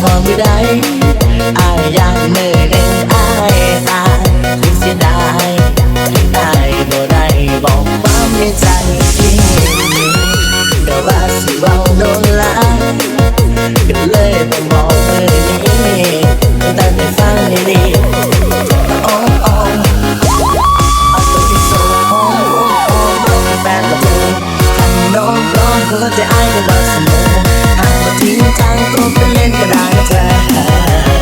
สิอยู่ได้อไม่ได้อายอยากมือหนึ่งอายตายถึงเสียดายที่อายบ่ได้บอกความในใจก็ว่าสิเบาโดนลาก็เลยต้องบอกมือนี้แต่ไม่ฟังดีโอ้โอ้เอาตัวที่สุดโอ้โอ้โอ้แฟนกับเธอทำน้องร้องหัวใจอายก็บอกเสมอหากว่าทิ้งทางก็ ទីតាំងគ្រប់ពេលកណ្ដាលតែ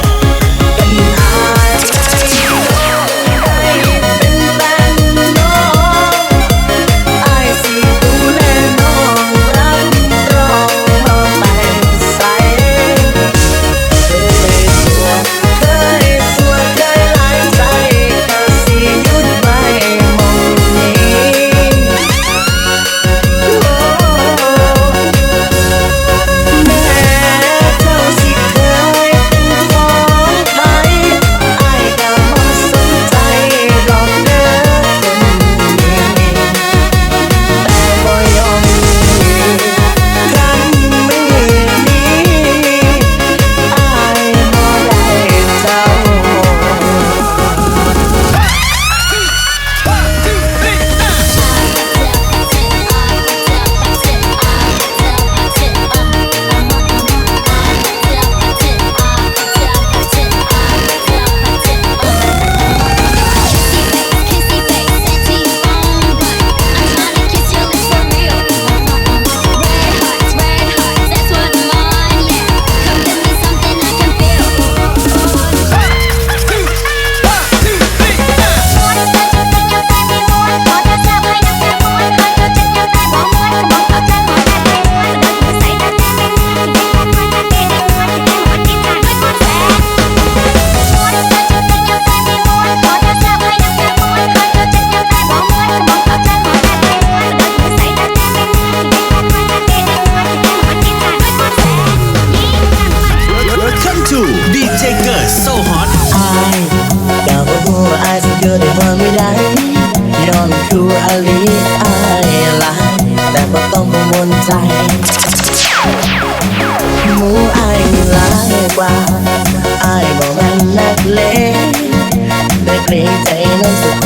ลีอายลายแต่บ่ต้องกังวลใจหมูอายมีหลายกว่าอายบ่แม่นนักเลงได้เกรงใจน้ำสกุ